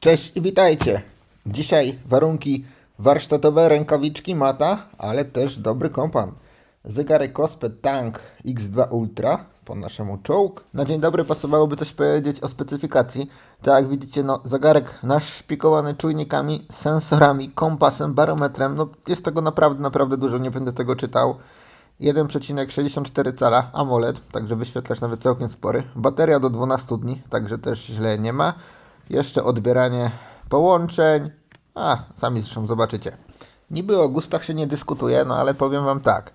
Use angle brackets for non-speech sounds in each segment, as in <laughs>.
Cześć i witajcie. Dzisiaj warunki warsztatowe, rękawiczki, mata, ale też dobry kompan. Zegarek Cospet Tank X2 Ultra po naszemu czołg. Na dzień dobry pasowałoby coś powiedzieć o specyfikacji. Tak jak widzicie, no, zegarek naszpikowany czujnikami, sensorami, kompasem, barometrem. No, jest tego naprawdę, naprawdę dużo, nie będę tego czytał. 1,64 cala AMOLED, także wyświetlacz nawet całkiem spory. Bateria do 12 dni, także też źle nie ma. Jeszcze odbieranie połączeń. A, sami zresztą zobaczycie. Niby o gustach się nie dyskutuje, no ale powiem Wam tak.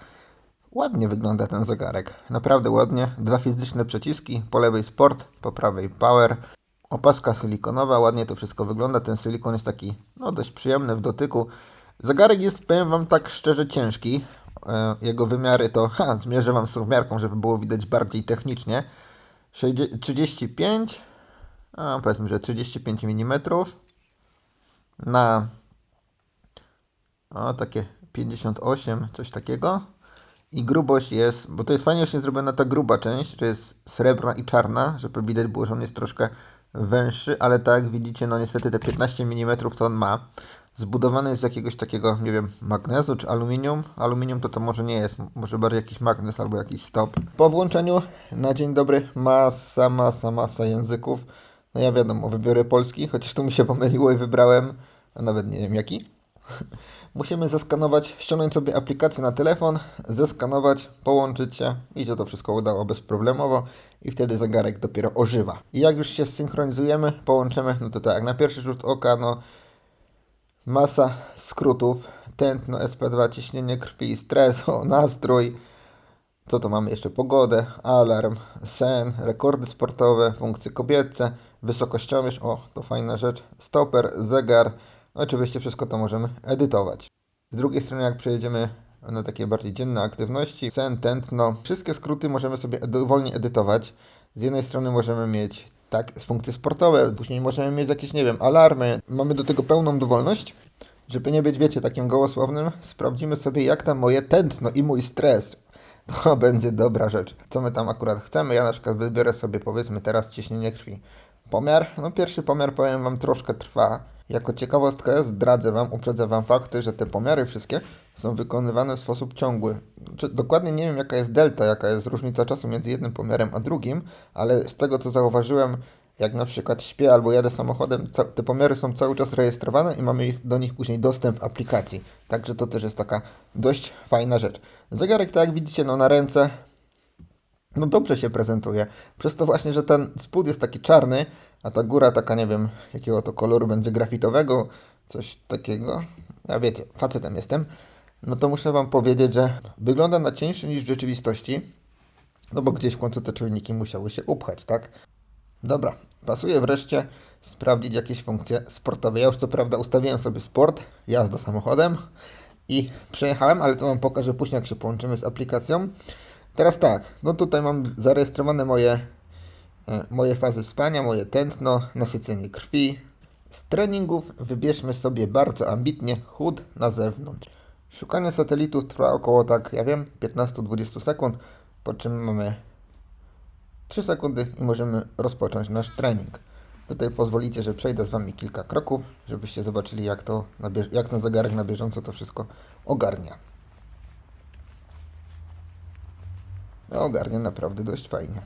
Ładnie wygląda ten zegarek. Naprawdę ładnie. Dwa fizyczne przyciski. Po lewej sport, po prawej power. Opaska silikonowa. Ładnie to wszystko wygląda. Ten silikon jest taki, no dość przyjemny w dotyku. Zegarek jest, powiem Wam tak szczerze, ciężki. E, Jego wymiary to, ha, zmierzę Wam z miarką, żeby było widać bardziej technicznie. 60 35, a powiedzmy, że 35 mm na o, takie 58, coś takiego. I grubość jest, bo to jest fajnie właśnie zrobiona ta gruba część, że jest srebrna i czarna, żeby widać było, że on jest troszkę węższy, ale tak jak widzicie, no niestety te 15 mm to on ma. Zbudowany jest z jakiegoś takiego, nie wiem, magnezu czy aluminium. Aluminium to to może nie jest, może bardziej jakiś magnes albo jakiś stop. Po włączeniu na dzień dobry masa, masa, masa języków. No ja wiadomo, wybiorę polski, chociaż tu mi się pomyliło i wybrałem, a nawet nie wiem jaki. <laughs> Musimy zeskanować, ściągnąć sobie aplikację na telefon, zeskanować, połączyć się i się to wszystko udało bezproblemowo i wtedy zegarek dopiero ożywa. I jak już się zsynchronizujemy, połączymy, no to tak, na pierwszy rzut oka, no masa skrótów, tętno, SP2, ciśnienie krwi, stres, <laughs> o, nastrój, co to mamy jeszcze? Pogodę, alarm, sen, rekordy sportowe, funkcje kobiece, wysokościomierz, o, to fajna rzecz, stoper, zegar. Oczywiście wszystko to możemy edytować. Z drugiej strony, jak przejedziemy na takie bardziej dzienne aktywności, sen, tętno, wszystkie skróty możemy sobie dowolnie edytować. Z jednej strony możemy mieć tak funkcje sportowe, później możemy mieć jakieś, nie wiem, alarmy. Mamy do tego pełną dowolność. Żeby nie być, wiecie, takim gołosłownym, sprawdzimy sobie, jak tam moje tętno i mój stres <laughs> to będzie dobra rzecz. Co my tam akurat chcemy? Ja na przykład wybiorę sobie powiedzmy teraz ciśnienie krwi. Pomiar? No pierwszy pomiar powiem Wam troszkę trwa. Jako ciekawostkę zdradzę Wam, uprzedzę Wam fakty, że te pomiary wszystkie są wykonywane w sposób ciągły. Znaczy, dokładnie nie wiem jaka jest delta, jaka jest różnica czasu między jednym pomiarem a drugim, ale z tego co zauważyłem, jak na przykład śpię albo jadę samochodem, te pomiary są cały czas rejestrowane i mamy do nich później dostęp w aplikacji. Także to też jest taka dość fajna rzecz. Zegarek, tak jak widzicie, no na ręce, no dobrze się prezentuje. Przez to właśnie, że ten spód jest taki czarny, a ta góra taka, nie wiem, jakiego to koloru będzie grafitowego, coś takiego. Ja wiecie, facetem jestem. No to muszę Wam powiedzieć, że wygląda na cieńszy niż w rzeczywistości. No bo gdzieś w końcu te czujniki musiały się upchać, tak? Dobra, pasuje wreszcie sprawdzić jakieś funkcje sportowe. Ja już co prawda ustawiłem sobie sport, jazda samochodem i przejechałem, ale to Wam pokażę później, jak się połączymy z aplikacją. Teraz tak, no tutaj mam zarejestrowane moje, e, moje fazy spania, moje tętno, nasycenie krwi. Z treningów wybierzmy sobie bardzo ambitnie chód na zewnątrz. Szukanie satelitów trwa około tak, ja wiem, 15-20 sekund, po czym mamy 3 sekundy i możemy rozpocząć nasz trening. Tutaj pozwolicie, że przejdę z Wami kilka kroków, żebyście zobaczyli, jak, to, jak ten zegarek na bieżąco to wszystko ogarnia. No, ogarnia naprawdę dość fajnie.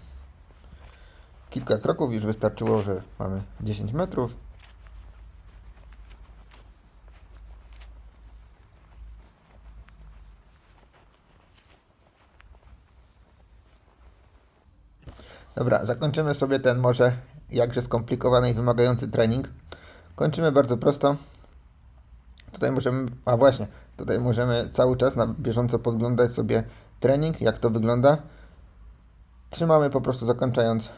Kilka kroków już wystarczyło, że mamy 10 metrów. Dobra, zakończymy sobie ten może jakże skomplikowany i wymagający trening. Kończymy bardzo prosto. Tutaj możemy, a właśnie, tutaj możemy cały czas na bieżąco podglądać sobie trening, jak to wygląda. Trzymamy po prostu zakończając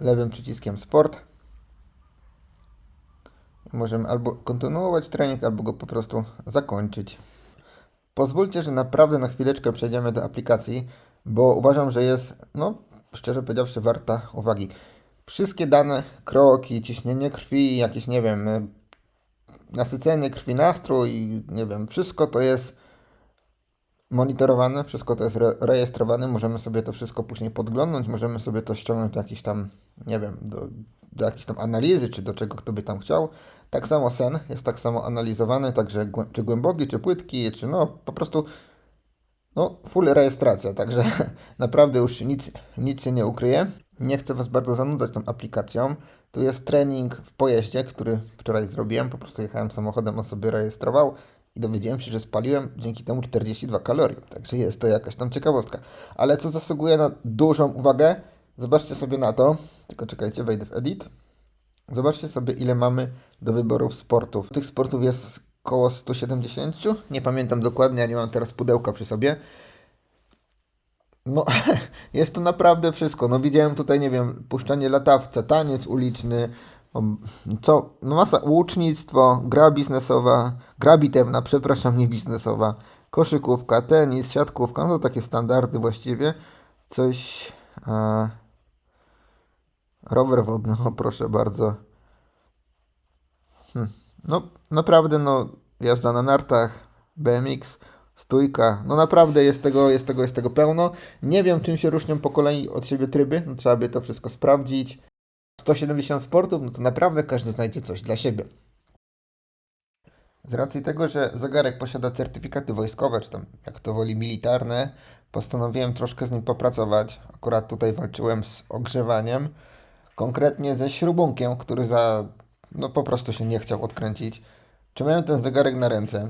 lewym przyciskiem sport. Możemy albo kontynuować trening, albo go po prostu zakończyć. Pozwólcie, że naprawdę na chwileczkę przejdziemy do aplikacji, bo uważam, że jest, no, szczerze powiedziawszy, warta uwagi. Wszystkie dane, kroki, ciśnienie krwi, jakieś, nie wiem, nasycenie krwi, nastrój, nie wiem, wszystko to jest monitorowane, wszystko to jest re rejestrowane, możemy sobie to wszystko później podglądnąć, możemy sobie to ściągnąć do jakiejś tam, nie wiem, do, do jakiejś tam analizy, czy do czego kto by tam chciał. Tak samo sen jest tak samo analizowany, także czy głęboki, czy płytki, czy no po prostu no full rejestracja, także <laughs> naprawdę już nic, nic się nie ukryje. Nie chcę Was bardzo zanudzać tą aplikacją. Tu jest trening w pojeździe, który wczoraj zrobiłem. Po prostu jechałem samochodem, on sobie rejestrował i dowiedziałem się, że spaliłem dzięki temu 42 kalorie. Także jest to jakaś tam ciekawostka. Ale co zasługuje na dużą uwagę, zobaczcie sobie na to. Tylko czekajcie, wejdę w edit. Zobaczcie sobie, ile mamy do wyborów sportów. Tych sportów jest około 170. Nie pamiętam dokładnie, ja nie mam teraz pudełka przy sobie. No, <laughs> jest to naprawdę wszystko. No, widziałem tutaj, nie wiem, puszczanie latawca, taniec uliczny, co, no masa, łucznictwo, gra biznesowa, gra bitewna, przepraszam, nie biznesowa, koszykówka, tenis, siatkówka, no to takie standardy właściwie. Coś, a, rower wodny, <laughs> o proszę bardzo. Hmm. No, naprawdę, no, jazda na nartach, BMX, stójka, no naprawdę jest tego, jest tego, jest tego pełno. Nie wiem, czym się różnią po kolei od siebie tryby, no, trzeba by to wszystko sprawdzić. 170 sportów, no to naprawdę każdy znajdzie coś dla siebie. Z racji tego, że zegarek posiada certyfikaty wojskowe, czy tam jak to woli militarne, postanowiłem troszkę z nim popracować. Akurat tutaj walczyłem z ogrzewaniem, konkretnie ze śrubunkiem, który za no po prostu się nie chciał odkręcić. Trzymałem ten zegarek na ręce.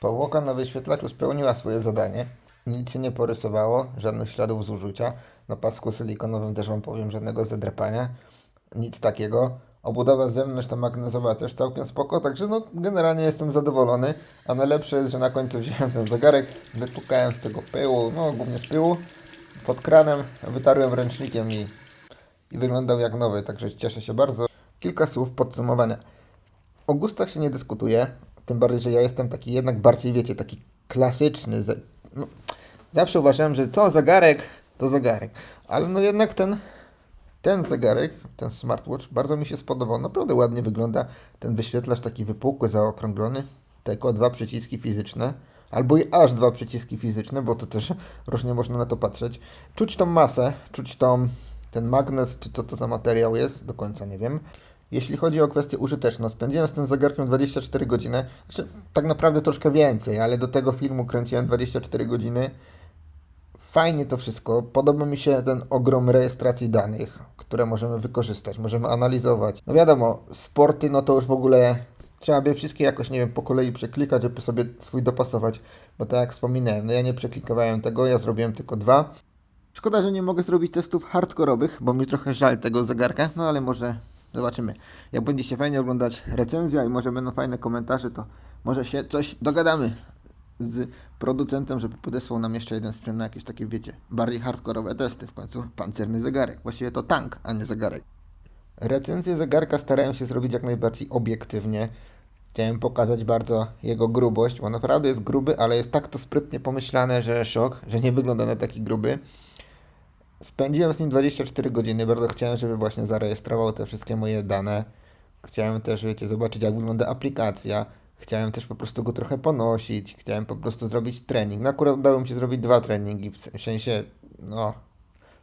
Powłoka na wyświetlaczu spełniła swoje zadanie. Nic się nie porysowało, żadnych śladów zużycia. Na pasku silikonowym też Wam powiem, żadnego zadrapania. Nic takiego. Obudowa zewnętrzna magnezowa też całkiem spoko, także no generalnie jestem zadowolony. A najlepsze jest, że na końcu <laughs> wziąłem ten zegarek, wypukałem z tego pyłu, no głównie z pyłu, pod kranem, wytarłem ręcznikiem i, i wyglądał jak nowy, także cieszę się bardzo. Kilka słów podsumowania. O gustach się nie dyskutuje, tym bardziej, że ja jestem taki jednak bardziej, wiecie, taki klasyczny. No, zawsze uważałem, że co zegarek, to zegarek. Ale no jednak ten, ten zegarek, ten smartwatch, bardzo mi się spodobał. Naprawdę ładnie wygląda. Ten wyświetlacz taki wypukły, zaokrąglony. Tylko dwa przyciski fizyczne. Albo i aż dwa przyciski fizyczne, bo to też różnie można na to patrzeć. Czuć tą masę, czuć tą, ten magnes, czy co to za materiał jest, do końca nie wiem. Jeśli chodzi o kwestię użyteczną, spędziłem z tym zegarkiem 24 godziny. Znaczy, tak naprawdę troszkę więcej, ale do tego filmu kręciłem 24 godziny. Fajnie to wszystko. Podoba mi się ten ogrom rejestracji danych, które możemy wykorzystać, możemy analizować. No wiadomo, sporty, no to już w ogóle trzeba by wszystkie jakoś, nie wiem, po kolei przeklikać, żeby sobie swój dopasować. Bo tak jak wspominałem, no ja nie przeklikowałem tego, ja zrobiłem tylko dwa. Szkoda, że nie mogę zrobić testów hardkorowych, bo mi trochę żal tego zegarka, no ale może zobaczymy. Jak będzie się fajnie oglądać recenzja i może będą fajne komentarze, to może się coś dogadamy z producentem, żeby podesłał nam jeszcze jeden sprzęt na jakieś takie, wiecie, bardziej hardkorowe testy. W końcu pancerny zegarek. Właściwie to tank, a nie zegarek. Recenzję zegarka starałem się zrobić jak najbardziej obiektywnie. Chciałem pokazać bardzo jego grubość, bo naprawdę jest gruby, ale jest tak to sprytnie pomyślane, że szok, że nie wygląda na taki gruby. Spędziłem z nim 24 godziny. Bardzo chciałem, żeby właśnie zarejestrował te wszystkie moje dane. Chciałem też, wiecie, zobaczyć, jak wygląda aplikacja. Chciałem też po prostu go trochę ponosić. Chciałem po prostu zrobić trening. No akurat udało mi się zrobić dwa treningi, w sensie, no,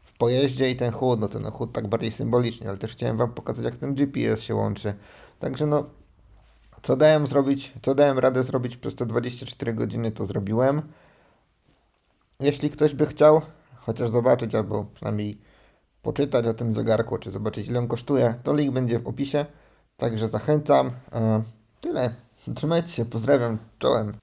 w pojeździe i ten chód. No ten chód tak bardziej symbolicznie, ale też chciałem Wam pokazać, jak ten GPS się łączy. Także no, co dałem zrobić, co dałem radę zrobić przez te 24 godziny, to zrobiłem. Jeśli ktoś by chciał chociaż zobaczyć, albo przynajmniej poczytać o tym zegarku, czy zobaczyć ile on kosztuje, to link będzie w opisie. Także zachęcam. E, Tyle. Trzymajcie się, pozdrawiam, czołem.